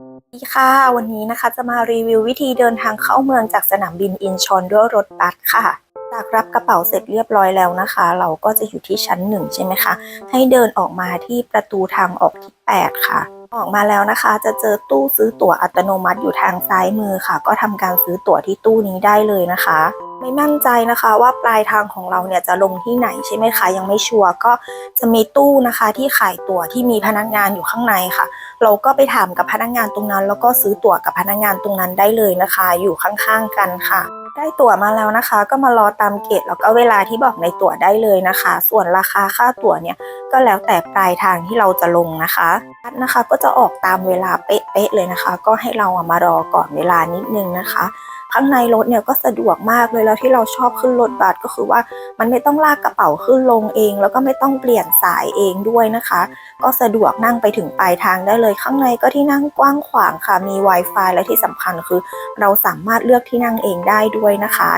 สวัสดีค่ะ วันนี้นะคะจะมารีวิววิธีเดินทางเข้าเมืองจากสนามบินอินชอนด้วยรถบัสค่ะ จากรับกระเป๋าเสร็จเรียบร้อยแล้วนะคะ เราก็จะอยู่ที่ชั้นหนึ่งใช่ไหมคะ ให้เดินออกมาที่ประตูทางออกที่ 8 ค่ะ ออกมาแล้วนะคะ จะเจอตู้ซื้อตั๋วอัตโนมัติอยู่ทางซ้ายมือค่ะ ก็ทำการซื้อตั๋วที่ตู้นี้ได้เลยนะคะ ไม่มั่นใจนะคะว่าปลายทางของเราเนี่ยจะลงที่ไหนใช่ไหมคะยังไม่ชัวร์ก็จะมีตู้นะคะที่ขายตั๋วที่มีพนักงานอยู่ข้างในค่ะ เราก็ไปถามกับพนักงานตรงนั้น แล้วก็ซื้อตั๋วกับพนักงานตรงนั้นได้เลยนะคะ อยู่ข้างๆกันค่ะ ได้ตั๋วมาแล้วนะคะ ก็มารอตามเกตแล้วก็เวลาที่บอกในตั๋วได้เลยนะคะ ส่วนราคาค่าตั๋วเนี่ยก็แล้วแต่ปลายทางที่เราจะลงนะคะบัสนะคะก็จะออกตามเวลาเป๊ะๆเลยนะคะ ก็ให้เราอะมารอก่อนเวลานิดนึงนะคะ ข้างในรถเนี่ยก็สะดวกมากเลยแล้วที่เราชอบขึ้นรถบัสก็คือว่ามันไม่ต้องลากกระเป๋าขึ้นลงเอง แล้วก็ไม่ต้องเปลี่ยนสายเองด้วยนะคะ ก็สะดวกนั่งไปถึงปลายทางได้เลยข้างในก็ที่นั่งกว้างขวางค่ะมี Wi-Fi และที่สำคัญคือ เราสามารถเลือกที่นั่งเองได้ด้วยนะคะ